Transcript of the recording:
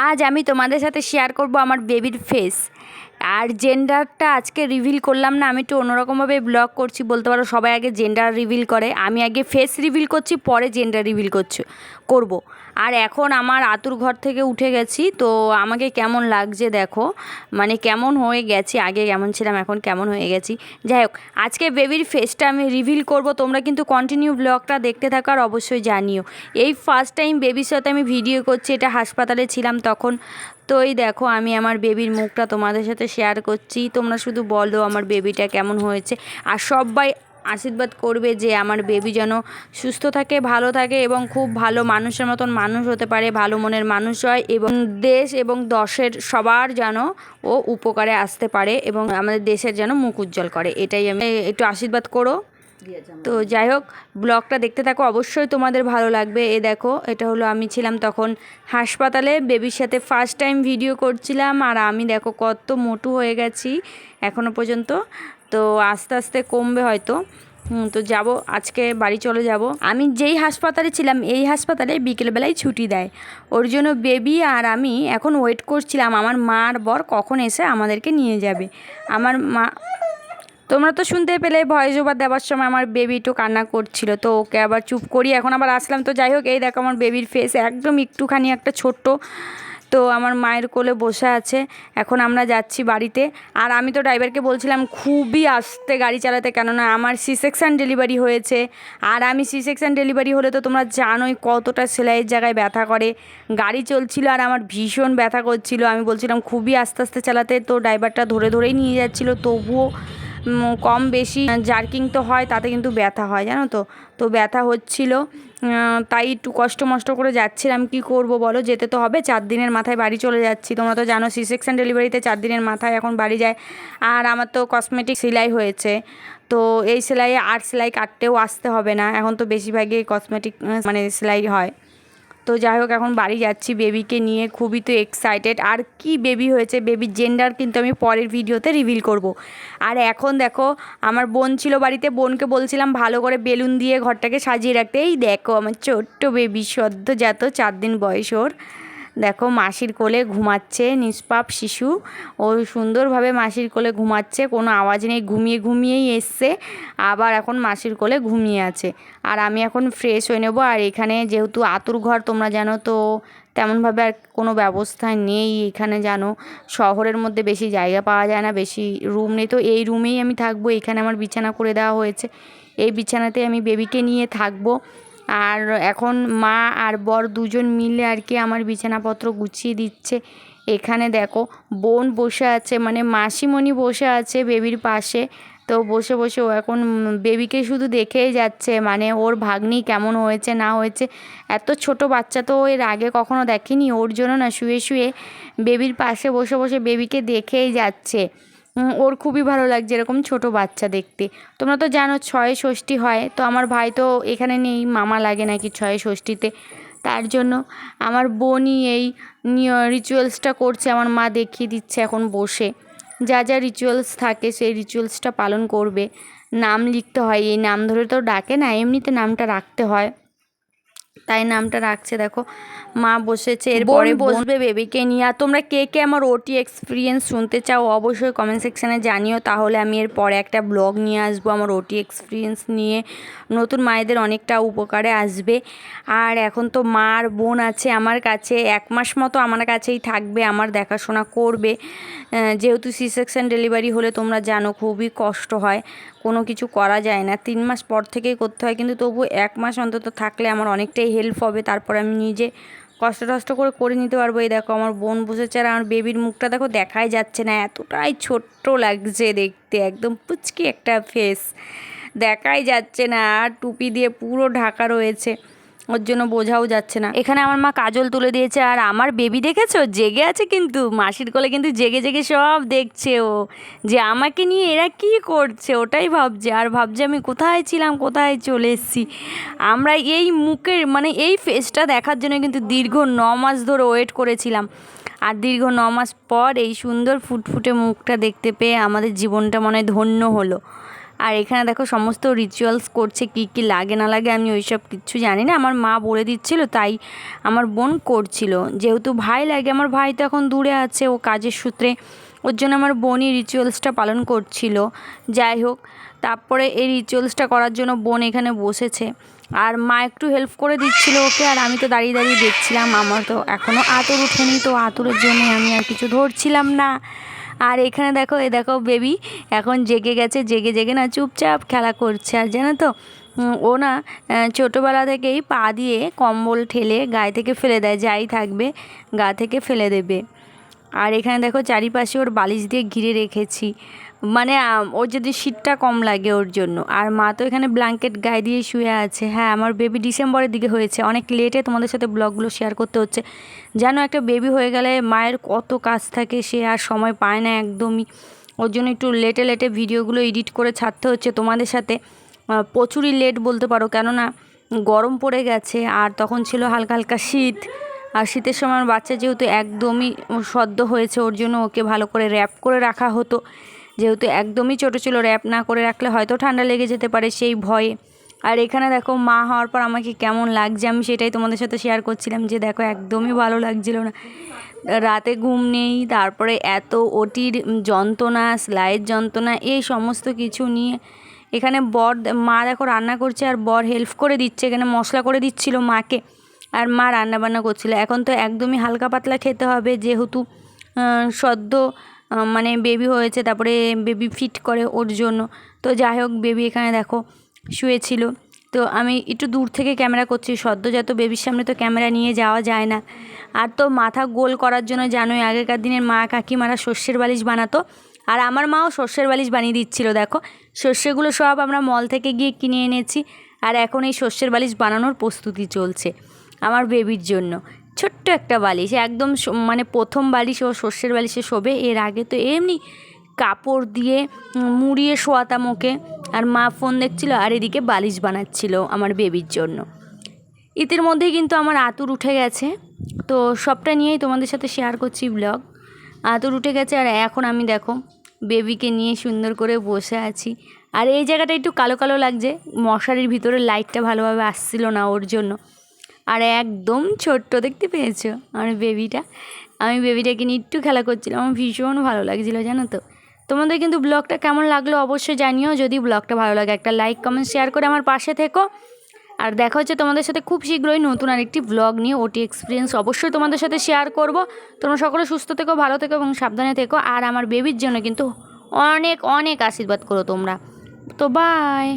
আজ আমি তোমাদের সাথে শেয়ার করব আমার বেবির ফেস আর জেন্ডারটা আজকে রিভিল করলাম না, আমি একটু অন্যরকমভাবে ব্লগ করছি, বলতে পারো সবাই আগে জেন্ডার রিভিল করে, আমি আগে ফেস রিভিল করছি, পরে জেন্ডার রিভিল করছি, করব। আর এখন আমার আতুর ঘর থেকে উঠে গেছি, তো আমাকে কেমন লাগছে দেখো মানে কেমন হয়ে গেছি, আগে কেমন ছিলাম, এখন কেমন হয়ে গেছি। যাই হোক, আজকে বেবির ফেসটা আমি রিভিল করব, তোমরা কিন্তু কন্টিনিউ ব্লগটা দেখতে থাকো আর অবশ্যই জানিও। এই ফার্স্ট টাইম বেবির সাথে আমি ভিডিও করছি, এটা হাসপাতালে ছিলাম তখন তো এই দেখো, আমি আমার বেবির মুখটা তোমাদের সাথে শেয়ার করছি। তোমরা শুধু বলো আমার বেবিটা কেমন হয়েছে। আর সবাই আশীর্বাদ করবে যে আমার বেবি যেন সুস্থ থাকে, ভালো থাকে এবং খুব ভালো মানুষের মতন মানুষ হতে পারে, ভালো মনের মানুষ হয় এবং দেশ এবং দশের সবার যেন ও উপকারে আসতে পারে এবং আমাদের দেশের যেন মুখ উজ্জ্বল করে। এটাই আমি, একটু আশীর্বাদ করো। তো যাই হোক, ব্লগটা দেখতে থাকো, অবশ্যই তোমাদের ভালো লাগবে। এ দেখো, এটা হলো আমি ছিলাম তখন হাসপাতালে, বেবির সাথে ফার্স্ট টাইম ভিডিও করছিলাম, আর আমি দেখো কত মোটু হয়ে গেছি এখনও পর্যন্ত। তো আস্তে আস্তে কমবে হয়তো। তো যাব, আজকে বাড়ি চলে যাব। আমি যেই হাসপাতালে ছিলাম, এই হাসপাতালে বিকেলবেলায় ছুটি দেয়। ওর জন্য বেবি আর আমি এখন ওয়েট করছিলাম, আমার মা আর বর কখন এসে আমাদেরকে নিয়ে যাবে। আমার মা তোমরা তো শুনতে পেলে ভয়েস ওভার দেওয়ার সময় আমার বেবি একটু কান্না করছিল, তো ওকে আবার চুপ করি এখন আবার আসলাম। তো যাই হোক, এই দেখো আমার বেবির ফেস একদম একটুখানি একটা ছোট্ট। তো আমার মায়ের কোলে বসে আছে। এখন আমরা যাচ্ছি বাড়িতে। আর আমি তো ড্রাইভারকে বলছিলাম, খুবই আস্তে গাড়ি চালাতে, কেননা আমার সি সেকশান ডেলিভারি হয়েছে। আর আমি সি সেকশান ডেলিভারি হলে তো তোমরা জানোই কতটা সেলাইয়ের জায়গায় ব্যথা করে। গাড়ি চলছিল আর আমার ভীষণ ব্যথা করছিল। আমি বলছিলাম, খুবই আস্তে আস্তে চালাতে। তো ড্রাইভারটা ধরে ধরেই নিয়ে যাচ্ছিল, তবুও কম বেশি জার্কিং তো হয়, তাতে কিন্তু ব্যথা হয়, জানো তো? তো ব্যথা হচ্ছিল তাই একটু কষ্ট মষ্ট করে যাচ্ছিলাম, কি করব বলো? যেতে তো হবে, চার দিনের মাথায় বাড়ি চলে যাচ্ছি। তোমরা তো জানো সি সেকশন ডেলিভারিতে চার দিনের মাথায় এখন বাড়ি যায়। আর আমার তো কসমেটিক সেলাই হয়েছে, তো এই সেলাইয়ে আর সেলাই কাটতেও আসতে হবে না। এখন তো বেশিরভাগই কসমেটিক মানে সেলাই হয়। তো যাই হোক, এখন বাড়ি যাচ্ছি বেবিকে নিয়ে। খুবই তো এক্সাইটেড আর কি বেবি হয়েছে? বেবির জেন্ডার কিন্তু আমি পরের ভিডিওতে রিভিল করব। আর এখন দেখো, আমার বোন ছিল বাড়িতে, বোনকে বলছিলাম ভালো করে বেলুন দিয়ে ঘরটাকে সাজিয়ে রাখতে। এই দেখো, আমার ছোট্ট বেবি সদ্যজাত চার দিন বয়স ওর। দেখো মাসির কোলে ঘুমাচ্ছে নিষ্পাপ শিশু। ও সুন্দরভাবে মাসির কোলে ঘুমাচ্ছে, কোনো আওয়াজ নেই, ঘুমিয়ে ঘুমিয়েই এসছে, আবার এখন মাসির কোলে ঘুমিয়ে আছে। আর আমি এখন ফ্রেশ হয়ে নেব, আর এখানে যেহেতু আতুর ঘর, তোমরা জানো তো, তেমনভাবে আর কোনো ব্যবস্থা নেই এখানে জানো। শহরের মধ্যে বেশি জায়গা পাওয়া যায় না, বেশি রুম নেই। তো এই রুমেই আমি থাকব, এখানে আমার বিছানা করে দেওয়া হয়েছে। এই বিছানাতে আমি বেবিকে নিয়ে থাকব। আর এখন মা আর বর দুজন মিলে আর কি আমার বিছানাপত্র গুছিয়ে দিচ্ছে। এখানে দেখো বোন বসে আছে মানে মাসিমণি বসে আছে বেবির পাশে। তো বসে বসে ও এখন বেবিকে শুধু দেখেই যাচ্ছে মানে ওর ভাগ্নি কেমন হয়েছে, না হয়েছে। এত ছোট বাচ্চা তো এর আগে কখনো দেখেনি, ওর জন্য না শুয়ে শুয়ে বেবির পাশে বসে বসে বেবিকে দেখেই যাচ্ছে। ওর খুবই ভালো লাগছে এরকম ছোট বাচ্চা দেখতে। তোমরা তো জানো ছয় ষষ্ঠী হয়, তো আমার ভাই তো এখানে নেই, মামা লাগে নাকি ছয় ষষ্ঠীতে। তার জন্য আমার বোনই এই রিচুয়ালসটা করছে, আমার মা দেখিয়ে দিচ্ছে এখন বসে। যা যা রিচুয়ালস থাকে সেই রিচুয়ালসটা পালন করবে। নাম লিখতে হয়, এই নাম ধরে তো ডাকে না, এমনিতে নামটা রাখতে হয়। তাই নামটা রাখছে দেখো। মা বসেছে এরপরে বসবে বেবিকে নিয়ে। আর তোমরা কে কে আমার ওটি এক্সপিরিয়েন্স শুনতে চাও অবশ্যই কমেন্ট সেকশানে জানিও। তাহলে আমি এর পরে একটা ব্লগ নিয়ে আসব আমার ওটি এক্সপিরিয়েন্স নিয়ে। নতুন মায়েদের অনেকটা উপকারে আসবে। আর এখন তো মা আর বোন আছে আমার কাছে। এক মাস মতো আমার কাছেই থাকবে আমার দেখাশোনা করবে। যেহেতু সি সেকশন ডেলিভারি হলে তোমরা জানো খুবই কষ্ট হয়। কোনো কিছু করা যায় না। তিন মাস পর থেকেই করতে হয় কিন্তু তবু এক মাস অন্তত থাকলে আমার অনেকটাই হেল্প হবে, তারপর আমি নিজে কষ্ট টষ্ট করে করে নিতে পারব। এই দেখো আমার বোন বসেছে আর আমার বেবির মুখটা দেখো দেখাই যাচ্ছে না, এতটাই ছোট্ট লাগছে দেখতে, একদম পুচকি একটা ফেস দেখাই যাচ্ছে না। আর টুপি দিয়ে পুরো ঢাকা রয়েছে। ওর জন্য বোঝাও যাচ্ছে না। এখানে আমার মা কাজল তুলে দিয়েছে, আর আমার বেবি দেখেছ? জেগে আছে কিন্তু, মাসির কোলে কিন্তু জেগে জেগে সব দেখছে ও। যে আমাকে নিয়ে এরা কি করছে? ওটাই ভাবছে, আর ভাবছে আমি কোথায় ছিলাম, কোথায় চলে এসেছি? আমরা এই মুখের মানে এই ফেসটা দেখার জন্য কিন্তু দীর্ঘ ন মাস ধরে ওয়েট করেছিলাম। আর দীর্ঘ ন মাস পর এই সুন্দর ফুটফুটে মুখটা দেখতে পেয়ে আমাদের জীবনটা মনে ধন্য হলো। আর এখানে দেখো সমস্ত রিচুয়ালস করছে, কি কি লাগে না লাগে আমি ওইসব কিচ্ছু জানি না। আমার মা বলে দিচ্ছিল, তাই আমার বোন করছিল। যেহেতু ভাই লাগে, আমার ভাই তো এখন দূরে আছে, ও কাজের সূত্রে। ওর জন্য আমার বোনই রিচুয়ালসটা পালন করছিল। যাই হোক, তারপরে এই রিচুয়ালসটা করার জন্য বোন এখানে বসেছে। আর মা একটু হেল্প করে দিচ্ছিল ওকে, আর আমি তো দাঁড়িয়ে দাঁড়িয়ে দেখছিলাম। আমার তো এখনও আতর ওঠেনি, তো আতরের জন্য আমি আর কিছু ধরছিলাম না। আর এখানে দেখো, এ দেখো বেবি এখন জেগে গেছে, জেগে জেগে না চুপচাপ খেলা করছে। আর জানো তো ও না ছোটোবেলা থেকেই পা দিয়ে কম্বল ঠেলে গায়ে থেকে ফেলে দেয়, যাই থাকবে, গা থেকে ফেলে দেবে। আর এখানে দেখো, চারিপাশে ওর বালিশ দিয়ে ঘিরে রেখেছি। মানে ওর যদি শীতটা কম লাগে ওর জন্য। আর মা তো এখানে ব্ল্যাঙ্কেট গায়ে দিয়ে শুয়ে আছে। হ্যাঁ আমার বেবি ডিসেম্বরের দিকে হয়েছে। অনেক লেটে তোমাদের সাথে ব্লগগুলো শেয়ার করতে হচ্ছে। যেন একটা বেবি হয়ে গেলে মায়ের কত কাজ থাকে, সে আর সময় পায় না একদমই। ওর জন্য একটু লেটে লেটে ভিডিওগুলো এডিট করে ছাড়তে হচ্ছে তোমাদের সাথে। প্রচুরই লেট বলতে পারো, কেননা গরম পড়ে গেছে, আর তখন ছিল হালকা হালকা শীত। আর শীতের সময় বাচ্চা যেহেতু একদমই সদ্য হয়েছে, ওর জন্য ওকে ভালো করে র্যাপ করে রাখা হতো। যেহেতু একদমই ছোটো ছিল র্যাপ না করে রাখলে হয়তো ঠান্ডা লেগে যেতে পারে সেই ভয়ে। আর এখানে দেখো মা হওয়ার পর আমাকে কেমন লাগছে আমি সেটাই তোমাদের সাথে শেয়ার করছিলাম যে দেখো একদমই ভালো লাগছিল না। রাতে ঘুম নেই, তারপরে এত ওটির যন্ত্রণা সেলাইয়ের যন্ত্রণা, এই সমস্ত কিছু নিয়ে। এখানে বর মা দেখো রান্না করছে আর বর হেল্প করে দিচ্ছে, এখানে মশলা করে দিচ্ছিল মাকে। আর মা রান্না বান্না করছিল। এখন তো একদমই হালকা পাতলা খেতে হবে, যেহেতু সদ্য মানে বেবি হয়েছে, তারপরে বেবি ফিট করে ওর জন্য। তো যাই হোক বেবি এখানে দেখো, শুয়েছিল। তো আমি একটু দূর থেকে ক্যামেরা করছি। সদ্যজাত বেবির সামনে তো ক্যামেরা নিয়ে যাওয়া যায় না। আর তো মাথা গোল করার জন্য জানোই, আগেকার দিনের মা কাকিমারা সর্ষের বালিশ বানাতো। আর আমার মাও সর্ষের বালিশ বানিয়ে দিচ্ছিল, দেখো। সর্ষেগুলো সব আমরা মল থেকে গিয়ে কিনে এনেছি। আর এখন এই সর্ষের বালিশ বানানোর প্রস্তুতি চলছে আমার বেবির জন্য। ছোট্ট একটা বালিশ, একদম মানে প্রথম বালিশ ও সর্ষের বালিশে শোবে, এর আগে তো এমনি কাপড় দিয়ে মুড়িয়ে শোয়াতাম ওকে, আর মা ফোন দেখছিল, আর এদিকে বালিশ বানাচ্ছিল আমার বেবির জন্য। ইতির মধ্যে কিন্তু আমার আতুর উঠে গেছে, তো সবটা নিয়েই তোমাদের সাথে শেয়ার করছি ব্লগ আতুর উঠে গেছে, আর এখন আমি দেখো, বেবিকে নিয়ে সুন্দর করে বসে আছি। আর এই জায়গাটা একটু কালো কালো লাগছে, মশারির ভিতরে লাইটটা ভালোভাবে আসছিল না ওর জন্য। আর একদম ছোট্ট দেখতে পেয়েছ আমার বেবিটা আমি বেবিটাকে নিয়ে একটু খেলা করছিলাম, আমার ভীষণ ভালো লাগছিল, জানো তো। তোমাদের কিন্তু ব্লগটা কেমন লাগল অবশ্যই জানিও, যদি ব্লগটা ভালো লাগে একটা লাইক কমেন্ট শেয়ার করে আমার পাশে থেকো। আর দেখা হচ্ছে তোমাদের সাথে খুব শীঘ্রই নতুন আরেকটি ব্লগ নিয়ে ওটি এক্সপিরিয়েন্স অবশ্যই তোমাদের সাথে শেয়ার করব। তোমরা সকলে সুস্থ থেকো, ভালো থেকো এবং সাবধানে থেকো। আর আমার বেবির জন্য কিন্তু অনেক অনেক আশীর্বাদ করো তোমরা। তো বাই